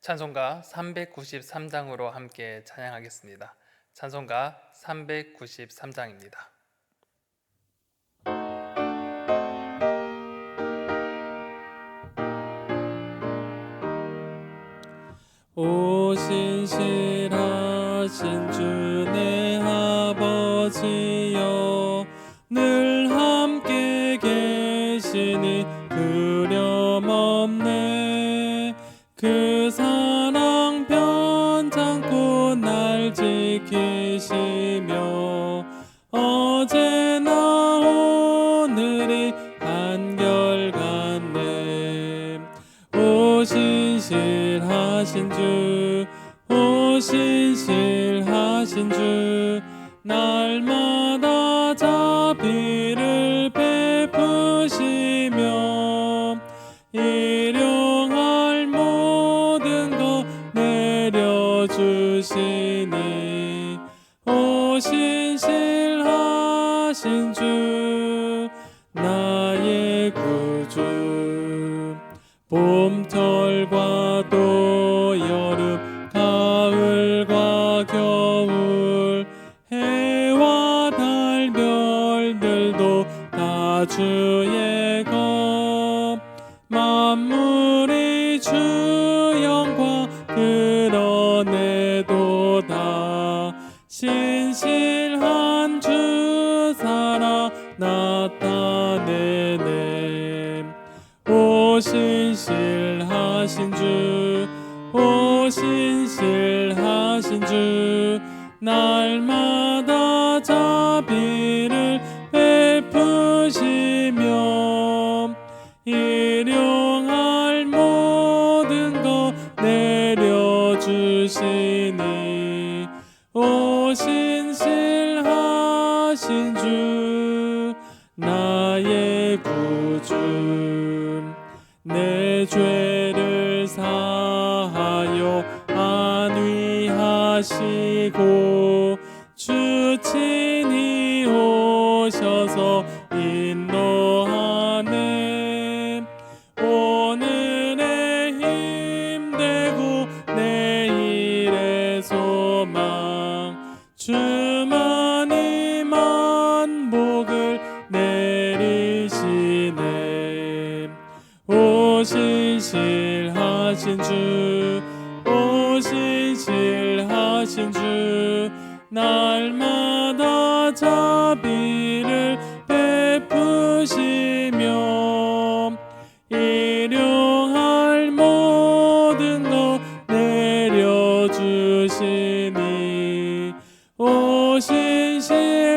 찬송가 393장으로 함께 찬양하겠습니다. 찬송가 393장입니다. 오 신실하신 주 하신 주 나의 구주. 봄철과 하신 주 오신실 하신 주 날마다 오 일용할 모든 것 내려주시니 오신 실하신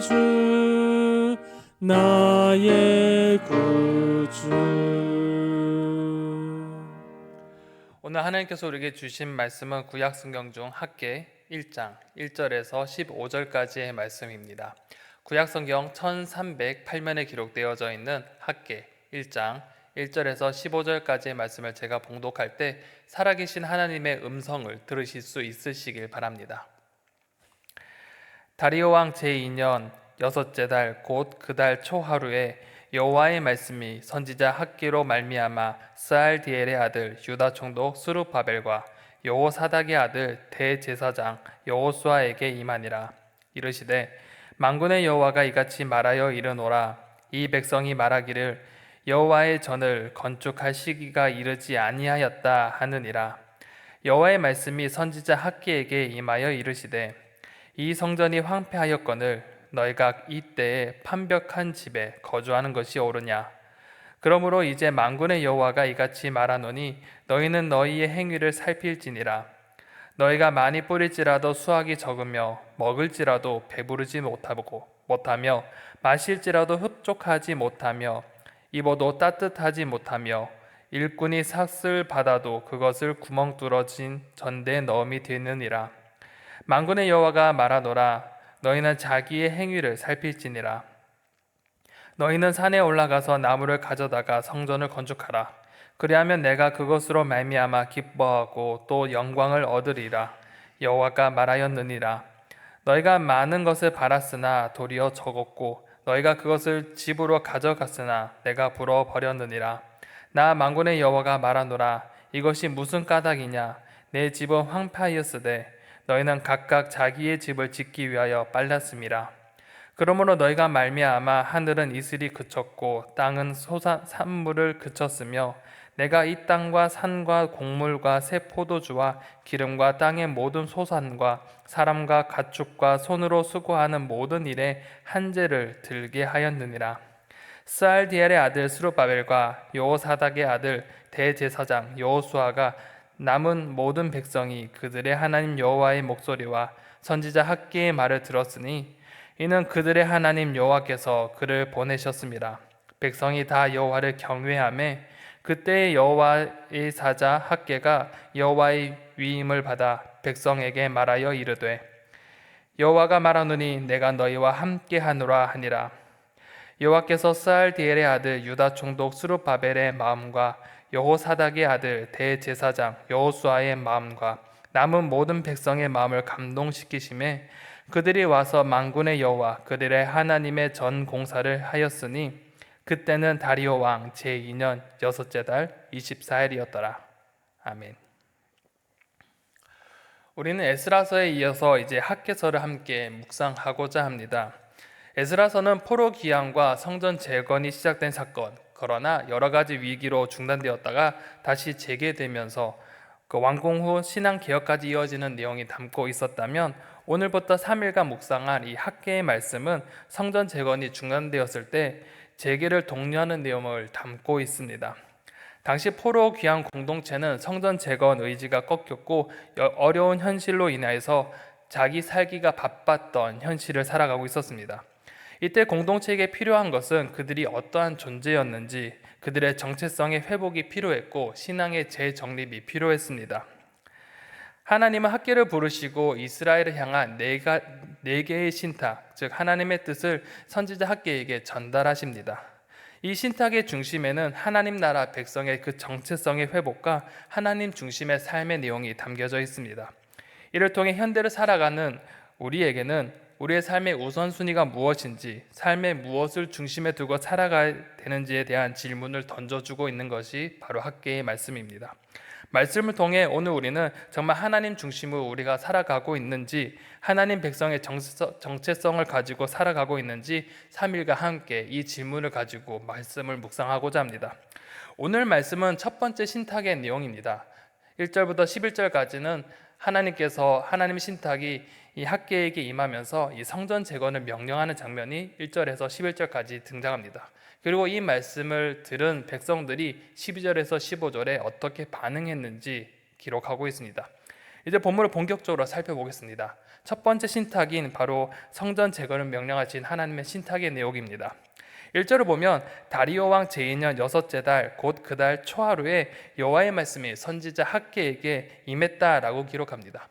주 나의 구주 오늘 하나님께서 우리에게 주신 말씀은 구약 성경 중 학계 1장 1절에서 15절까지의 말씀입니다. 구약 성경 1308면에 기록되어져 있는 학계 1장 1절에서 15절까지의 말씀을 제가 봉독할 때 살아계신 하나님의 음성을 들으실 수 있으시길 바랍니다. 다리오 왕 제2년 여섯째 달 곧 그 달 초하루에 여호와의 말씀이 선지자 학기로 말미암아 스알디엘의 아들 유다 총독 수르바벨과 여호사닥의 아들 대제사장 여호수아에게 임하니라 이르시되 만군의 여호와가 이같이 말하여 이르노라. 이 백성이 말하기를 여호와의 전을 건축할 시기가 이르지 아니하였다 하느니라. 여호와의 말씀이 선지자 학기에게 임하여 이르시되 이 성전이 황폐하였거늘 너희가 이때에 판벽한 집에 거주하는 것이 옳으냐? 그러므로 이제 만군의 여호와가 이같이 말하노니 너희는 너희의 행위를 살필지니라 너희가 많이 뿌릴지라도 수확이 적으며 먹을지라도 배부르지 못하고 못하며 마실지라도 흡족하지 못하며 입어도 따뜻하지 못하며 일꾼이 삭슬 받아도 그것을 구멍 뚫어진 전대에 넣음이 되느니라. 만군의 여호와가 말하노라. 너희는 자기의 행위를 살필지니라. 너희는 산에 올라가서 나무를 가져다가 성전을 건축하라 그리하면 내가 그것으로 말미암아 기뻐하고 또 영광을 얻으리라. 여호와가 말하였느니라. 너희가 많은 것을 바랐으나 도리어 적었고 너희가 그것을 집으로 가져갔으나 내가 불어 버렸느니라. 나 만군의 여호와가 말하노라. 이것이 무슨 까닭이냐? 내 집은 황폐하였으되 너희는 각각 자기의 집을 짓기 위하여 빨랐음이라. 그러므로 너희가 말미암아 하늘은 이슬이 그쳤고 땅은 소산 산물을 그쳤으며 내가 이 땅과 산과 곡물과 새 포도주와 기름과 땅의 모든 소산과 사람과 가축과 손으로 수고하는 모든 일에 한재를 들게 하였느니라. 스알디엘의 아들 스룹바벨과 여호사닥의 아들 대제사장 여호수아가 남은 모든 백성이 그들의 하나님 여호와의 목소리와 선지자 학계의 말을 들었으니 이는 그들의 하나님 여호와께서 그를 보내셨습니다. 백성이 다 여호와를 경외하며 그때 여호와의 사자 학계가 여호와의 위임을 받아 백성에게 말하여 이르되 여호와가 말하노니 내가 너희와 함께하노라 하니라. 여호와께서 스알디엘의 아들 유다 총독 수룹바벨의 마음과 여호사닥의 아들 대제사장 여호수아의 마음과 남은 모든 백성의 마음을 감동시키심에 그들이 와서 만군의 여호와 그들의 하나님의 전 공사를 하였으니 그때는 다리오 왕 제2년 여섯째 달 24일이었더라. 아멘. 우리는 에스라서에 이어서 이제 학계서를 함께 묵상하고자 합니다. 에스라서는 포로 기한과 성전 재건이 시작된 사건, 그러나 여러 가지 위기로 중단되었다가 다시 재개되면서 그 완공 후 신앙 개혁까지 이어지는 내용이 담고 있었다면 오늘부터 3일간 묵상할 이 학계의 말씀은 성전 재건이 중단되었을 때 재개를 독려하는 내용을 담고 있습니다. 당시 포로 귀환 공동체는 성전 재건 의지가 꺾였고 여- 어려운 현실로 인하여서 자기 살기가 바빴던 현실을 살아가고 있었습니다. 이때 공동체에게 필요한 것은 그들이 어떠한 존재였는지 그들의 정체성의 회복이 필요했고 신앙의 재정립이 필요했습니다. 하나님은 학계를 부르시고 이스라엘을 향한 네가, 네 개의 신탁, 즉 하나님의 뜻을 선지자 학계에게 전달하십니다. 이 신탁의 중심에는 하나님 나라 백성의 그 정체성의 회복과 하나님 중심의 삶의 내용이 담겨져 있습니다. 이를 통해 현대를 살아가는 우리에게는 우리의 삶의 우선순위가 무엇인지, 삶의 무엇을 중심에 두고 살아가야 되는지에 대한 질문을 던져주고 있는 것이 바로 학계의 말씀입니다. 말씀을 통해 오늘 우리는 정말 하나님 중심으로 우리가 살아가고 있는지 하나님 백성의 정체성- 정체성을 가지고 살아가고 있는지 3일과 함께 이 질문을 가지고 말씀을 묵상하고자 합니다. 오늘 말씀은 첫 번째 신탁의 내용입니다. 1절부터 11절까지는 하나님께서 하나님 신탁이 이 학계에게 임하면서 이 성전 재건을 명령하는 장면이 1절에서 11절까지 등장합니다. 그리고 이 말씀을 들은 백성들이 12절에서 15절에 어떻게 반응했는지 기록하고 있습니다. 이제 본문을 본격적으로 살펴보겠습니다. 첫 번째 신탁인 바로 성전 재건을 명령하신 하나님의 신탁의 내용입니다. 1절을 보면 다리오 왕 제2년 여섯째 달 곧 그 달 초하루에 여호와의 말씀이 선지자 학계에게 임했다라고 기록합니다.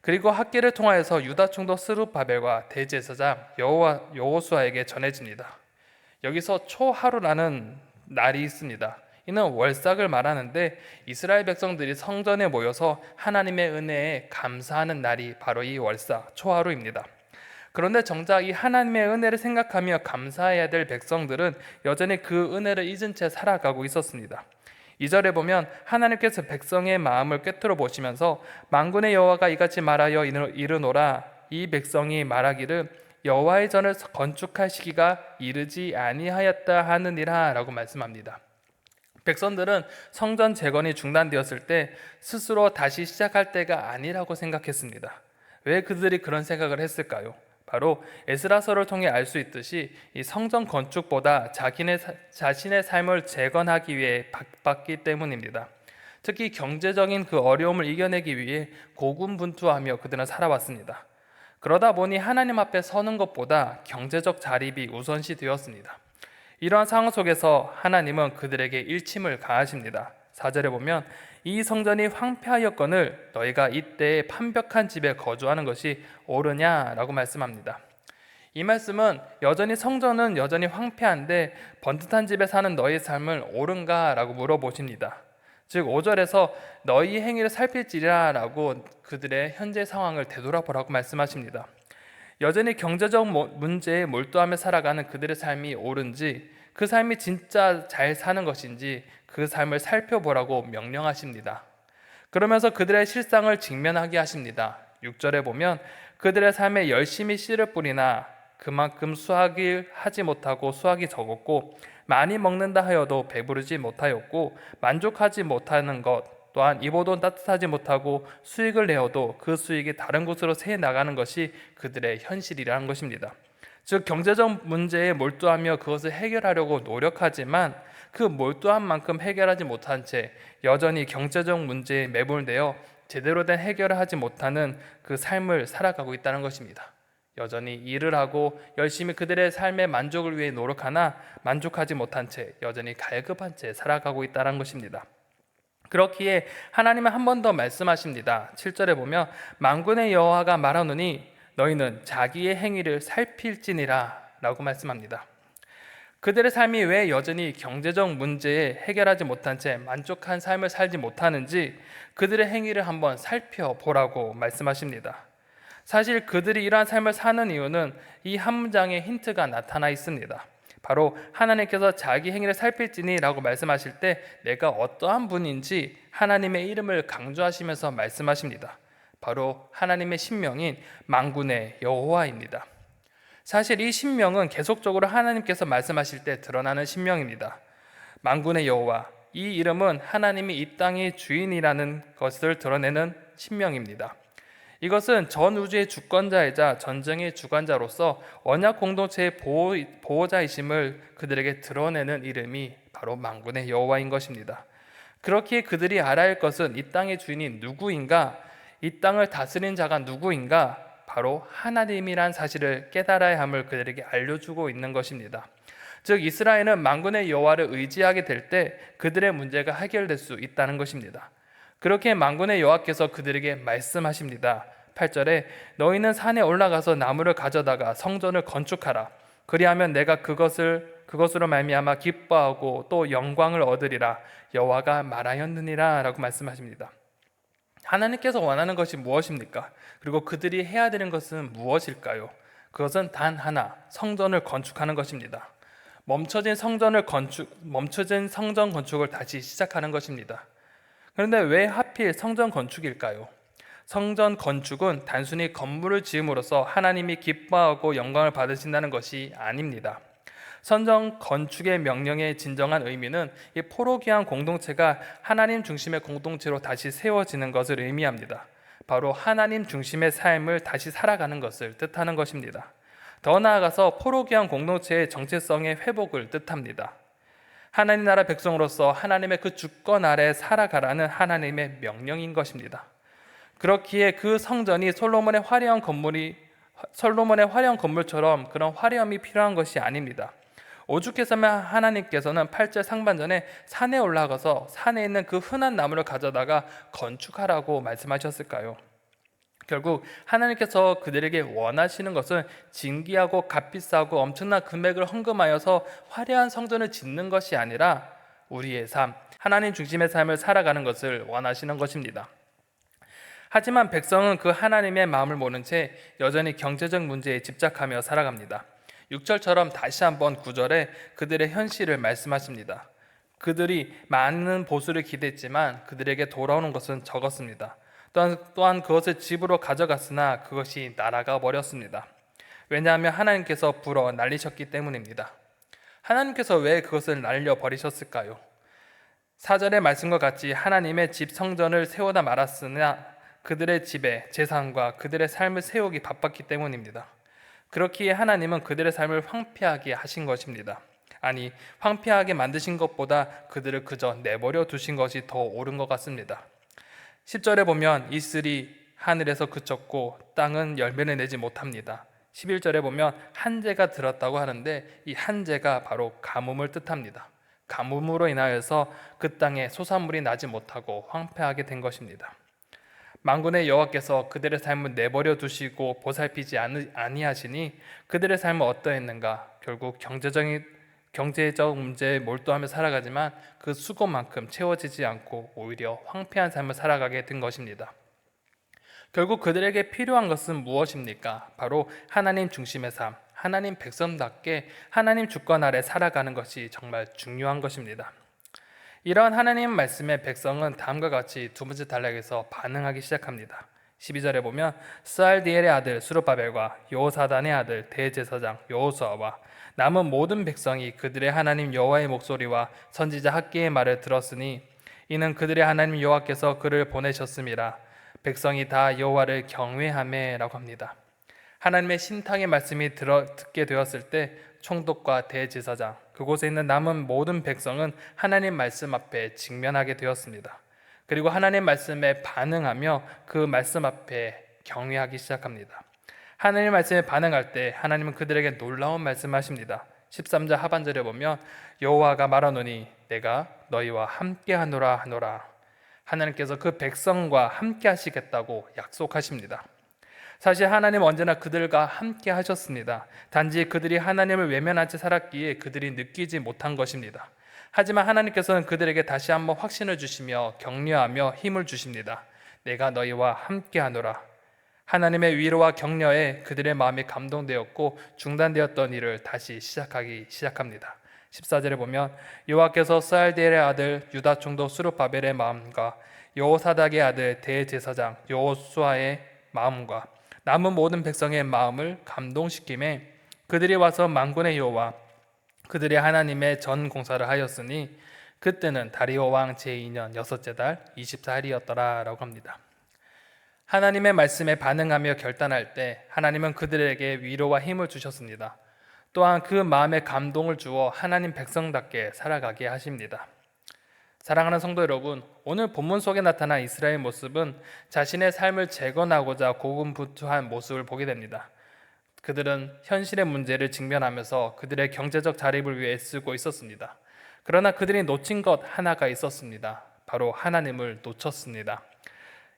그리고 학계를 통하여서 유다 총독 스룹바벨과 대제사장 여호와 여호수아에게 전해집니다. 여기서 초하루라는 날이 있습니다. 이는 월삭을 말하는데 이스라엘 백성들이 성전에 모여서 하나님의 은혜에 감사하는 날이 바로 이 월삭 초하루입니다. 그런데 정작 이 하나님의 은혜를 생각하며 감사해야 될 백성들은 여전히 그 은혜를 잊은 채 살아가고 있었습니다. 2절에 보면 하나님께서 백성의 마음을 꿰뚫어 보시면서 만군의 여호와가 이같이 말하여 이르노라 이 백성이 말하기를 여호와의 전을 건축할 시기가 이르지 아니하였다 하느니라라고 말씀합니다. 백성들은 성전 재건이 중단되었을 때 스스로 다시 시작할 때가 아니라고 생각했습니다. 왜 그들이 그런 생각을 했을까요? 바로 에스라서를 통해 알 수 있듯이 이 성전 건축보다 자기네 사- 자신의 삶을 재건하기 위해 바빴기 때문입니다. 특히 경제적인 그 어려움을 이겨내기 위해 고군분투하며 그들은 살아왔습니다. 그러다 보니 하나님 앞에 서는 것보다 경제적 자립이 우선시 되었습니다. 이러한 상황 속에서 하나님은 그들에게 일침을 가하십니다. 4절에 보면 이 성전이 황폐하였거늘 너희가 이때에 판벽한 집에 거주하는 것이 옳으냐라고 말씀합니다. 이 말씀은 여전히 성전은 여전히 황폐한데 번듯한 집에 사는 너희 삶을 옳은가라고 물어보십니다. 즉 5절에서 너희 행위를 살필지라라고 그들의 현재 상황을 되돌아보라고 말씀하십니다. 여전히 경제적 모- 문제에 몰두하며 살아가는 그들의 삶이 옳은지 그 삶이 진짜 잘 사는 것인지 그 삶을 살펴보라고 명령하십니다. 그러면서 그들의 실상을 직면하게 하십니다. 6절에 보면 그들의 삶에 열심히 씨를 뿌리나 그만큼 수확을 하지 못하고 수확이 적었고 많이 먹는다 하여도 배부르지 못하였고 만족하지 못하는 것 또한 입어도 따뜻하지 못하고 수익을 내어도 그 수익이 다른 곳으로 새 나가는 것이 그들의 현실이라는 것입니다. 즉 경제적 문제에 몰두하며 그것을 해결하려고 노력하지만 그 몰두한 만큼 해결하지 못한 채 여전히 경제적 문제에 매몰되어 제대로 된 해결을 하지 못하는 그 삶을 살아가고 있다는 것입니다. 여전히 일을 하고 열심히 그들의 삶의 만족을 위해 노력하나 만족하지 못한 채 여전히 갈급한 채 살아가고 있다는 것입니다. 그렇기에 하나님은 한 번 더 말씀하십니다. 7절에 보면 만군의 여호와가 말하노니 너희는 자기의 행위를 살필지니라 라고 말씀합니다. 그들의 삶이 왜 여전히 경제적 문제에 해결하지 못한 채 만족한 삶을 살지 못하는지 그들의 행위를 한번 살펴보라고 말씀하십니다. 사실 그들이 이러한 삶을 사는 이유는 이 한 문장에 힌트가 나타나 있습니다. 바로 하나님께서 자기 행위를 살필지니라고 말씀하실 때 내가 어떠한 분인지 하나님의 이름을 강조하시면서 말씀하십니다. 바로 하나님의 신명인 만군의 여호와입니다. 사실 이 신명은 계속적으로 하나님께서 말씀하실 때 드러나는 신명입니다. 만군의 여호와 이 이름은 하나님이 이 땅의 주인이라는 것을 드러내는 신명입니다. 이것은 전 우주의 주권자이자 전쟁의 주관자로서 언약 공동체의 보호, 보호자이심을 그들에게 드러내는 이름이 바로 만군의 여호와인 것입니다. 그렇기에 그들이 알아야 할 것은 이 땅의 주인이 누구인가, 이 땅을 다스린 자가 누구인가, 바로 하나님이란 사실을 깨달아야 함을 그들에게 알려주고 있는 것입니다. 즉 이스라엘은 만군의 여호와를 의지하게 될 때 그들의 문제가 해결될 수 있다는 것입니다. 그렇게 만군의 여호와께서 그들에게 말씀하십니다. 8절에 너희는 산에 올라가서 나무를 가져다가 성전을 건축하라. 그리하면 내가 그것을 그것으로 말미암아 기뻐하고 또 영광을 얻으리라. 여호와가 말하였느니라라고 말씀하십니다. 하나님께서 원하는 것이 무엇입니까? 그리고 그들이 해야 되는 것은 무엇일까요? 그것은 단 하나, 성전을 건축하는 것입니다. 멈춰진 성전을 건축 멈춰진 성전 건축을 다시 시작하는 것입니다. 그런데 왜 하필 성전 건축일까요? 성전 건축은 단순히 건물을 지음으로써 하나님이 기뻐하고 영광을 받으신다는 것이 아닙니다. 선정 건축의 명령의 진정한 의미는 이 포로기한 공동체가 하나님 중심의 공동체로 다시 세워지는 것을 의미합니다. 바로 하나님 중심의 삶을 다시 살아가는 것을 뜻하는 것입니다. 더 나아가서 포로기한 공동체의 정체성의 회복을 뜻합니다. 하나님 나라 백성으로서 하나님의 그 주권 아래 살아가라는 하나님의 명령인 것입니다. 그렇기에 그 성전이 솔로몬의 화려한 건물이 솔로몬의 화려한 건물처럼 그런 화려함이 필요한 것이 아닙니다. 오죽했으면 하나님께서는 8절 상반전에 산에 올라가서 산에 있는 그 흔한 나무를 가져다가 건축하라고 말씀하셨을까요? 결국 하나님께서 그들에게 원하시는 것은 진기하고 값비싸고 엄청난 금액을 헌금하여서 화려한 성전을 짓는 것이 아니라 우리의 삶, 하나님 중심의 삶을 살아가는 것을 원하시는 것입니다. 하지만 백성은 그 하나님의 마음을 모른 채 여전히 경제적 문제에 집착하며 살아갑니다. 6절처럼 다시 한번 9절에 그들의 현실을 말씀하십니다. 그들이 많은 보수를 기대했지만 그들에게 돌아오는 것은 적었습니다. 또한, 또한 그것을 집으로 가져갔으나 그것이 날아가 버렸습니다. 왜냐하면 하나님께서 불어 날리셨기 때문입니다. 하나님께서 왜 그것을 날려 버리셨을까요? 사절의 말씀과 같이 하나님의 집 성전을 세우다 말았으나 그들의 집에 재산과 그들의 삶을 세우기 바빴기 때문입니다. 그렇기에 하나님은 그들의 삶을 황폐하게 하신 것입니다. 아니, 황폐하게 만드신 것보다 그들을 그저 내버려 두신 것이 더 옳은 것 같습니다. 10절에 보면 이슬이 하늘에서 그쳤고 땅은 열매를 내지 못합니다. 11절에 보면 한재가 들었다고 하는데 이 한재가 바로 가뭄을 뜻합니다. 가뭄으로 인하여서 그 땅에 소산물이 나지 못하고 황폐하게 된 것입니다. 만군의 여호와께서 그들의 삶을 내버려 두시고 보살피지 아니하시니 그들의 삶은 어떠했는가? 결국 경제적인 경제적 문제에 몰두하며 살아가지만 그 수고만큼 채워지지 않고 오히려 황폐한 삶을 살아가게 된 것입니다. 결국 그들에게 필요한 것은 무엇입니까? 바로 하나님 중심의 삶, 하나님 백성답게 하나님 주권 아래 살아가는 것이 정말 중요한 것입니다. 이러한 하나님 말씀의 백성은 다음과 같이 두 번째 단락에서 반응하기 시작합니다. 12절에 보면 스알디엘의 아들 수르바벨과 여호사단의 아들 대제사장 여호수아와 남은 모든 백성이 그들의 하나님 여호와의 목소리와 선지자 학기의 말을 들었으니 이는 그들의 하나님 여호와께서 그를 보내셨음이라 백성이 다 여호와를 경외하매라고 합니다. 하나님의 신탕의 말씀이 들어 듣게 되었을 때 총독과 대제사장 그곳에 있는 남은 모든 백성은 하나님 말씀 앞에 직면하게 되었습니다. 그리고 하나님 말씀에 반응하며 그 말씀 앞에 경외하기 시작합니다. 하나님 말씀에 반응할 때 하나님은 그들에게 놀라운 말씀하십니다. 13절 하반절에 보면 여호와가 말하노니 내가 너희와 함께 하노라 하노라. 하나님께서 그 백성과 함께 하시겠다고 약속하십니다. 사실 하나님 언제나 그들과 함께 하셨습니다. 단지 그들이 하나님을 외면한 채 살았기에 그들이 느끼지 못한 것입니다. 하지만 하나님께서는 그들에게 다시 한번 확신을 주시며 격려하며 힘을 주십니다. 내가 너희와 함께 하노라. 하나님의 위로와 격려에 그들의 마음이 감동되었고 중단되었던 일을 다시 시작하기 시작합니다. 14절에 보면 여호와께서 스알디엘의 아들 유다 총독 수르바벨의 마음과 여호사닥의 아들 대제사장 여호수아의 마음과 남은 모든 백성의 마음을 감동시킴에 그들이 와서 만군의 여호와 그들의 하나님의 전 공사를 하였으니 그때는 다리오 왕 제2년 여섯째 달 24일이었더라라고 합니다. 하나님의 말씀에 반응하며 결단할 때 하나님은 그들에게 위로와 힘을 주셨습니다. 또한 그 마음에 감동을 주어 하나님 백성답게 살아가게 하십니다. 사랑하는 성도 여러분, 오늘 본문 속에 나타난 이스라엘 모습은 자신의 삶을 재건하고자 고군분투한 모습을 보게 됩니다. 그들은 현실의 문제를 직면하면서 그들의 경제적 자립을 위해 쓰고 있었습니다. 그러나 그들이 놓친 것 하나가 있었습니다. 바로 하나님을 놓쳤습니다.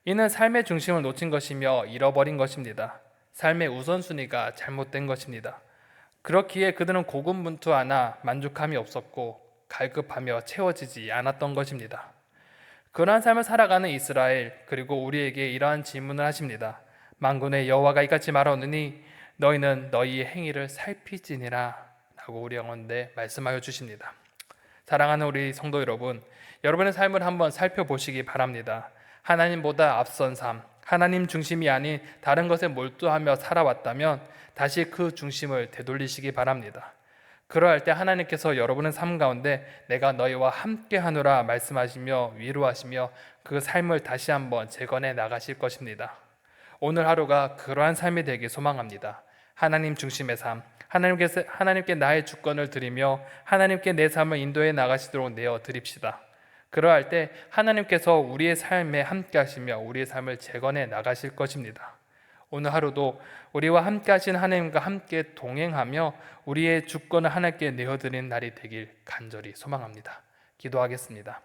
이는 삶의 중심을 놓친 것이며 잃어버린 것입니다. 삶의 우선순위가 잘못된 것입니다. 그렇기에 그들은 고군분투하나 만족함이 없었고 갈급하며 채워지지 않았던 것입니다. 그러한 삶을 살아가는 이스라엘 그리고 우리에게 이러한 질문을 하십니다. 만군의 여호와가 이같이 말하느니 너희는 너희의 행위를 살피지니라 라고 우리 영혼대 말씀하여 주십니다. 사랑하는 우리 성도 여러분, 여러분의 삶을 한번 살펴보시기 바랍니다. 하나님보다 앞선 삶, 하나님 중심이 아닌 다른 것에 몰두하며 살아왔다면 다시 그 중심을 되돌리시기 바랍니다. 그러할 때 하나님께서 여러분의 삶 가운데 내가 너희와 함께 하노라 말씀하시며 위로하시며 그 삶을 다시 한번 재건해 나가실 것입니다. 오늘 하루가 그러한 삶이 되길 소망합니다. 하나님 중심의 삶, 하나님께서 하나님께 나의 주권을 드리며 하나님께 내 삶을 인도해 나가시도록 내어 드립시다. 그러할 때 하나님께서 우리의 삶에 함께 하시며 우리의 삶을 재건해 나가실 것입니다. 오늘 하루도 우리와 함께 하신 하나님과 함께 동행하며 우리의 주권을 하나님께 내어드리는 날이 되길 간절히 소망합니다. 기도하겠습니다.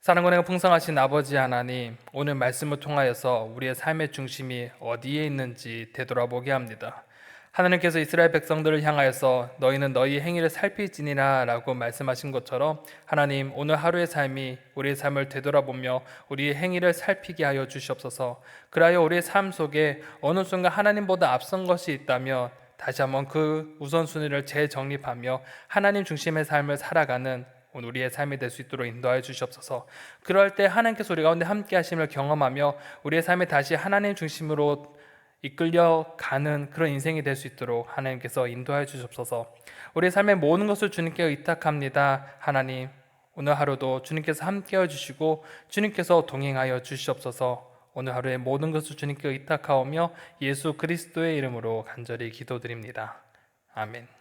사랑과 풍성하신 아버지 하나님, 오늘 말씀을 통하여서 우리의 삶의 중심이 어디에 있는지 되돌아보게 합니다. 하나님께서 이스라엘 백성들을 향하여서 너희는 너희 행위를 살필지니라 라고 말씀하신 것처럼 하나님 오늘 하루의 삶이 우리의 삶을 되돌아보며 우리의 행위를 살피게 하여 주시옵소서 그리하여 우리의 삶 속에 어느 순간 하나님보다 앞선 것이 있다면 다시 한번 그 우선순위를 재정립하며 하나님 중심의 삶을 살아가는 오늘 우리의 삶이 될 수 있도록 인도하여 주시옵소서. 그럴 때 하나님께서 우리 가운데 함께 하심을 경험하며 우리의 삶이 다시 하나님 중심으로 이끌려 가는 그런 인생이 될 수 있도록 하나님께서 인도하여 주시옵소서. 우리의 삶의 모든 것을 주님께 의탁합니다. 하나님, 오늘 하루도 주님께서 함께해 주시고 주님께서 동행하여 주시옵소서. 오늘 하루의 모든 것을 주님께 의탁하오며 예수 그리스도의 이름으로 간절히 기도드립니다. 아멘.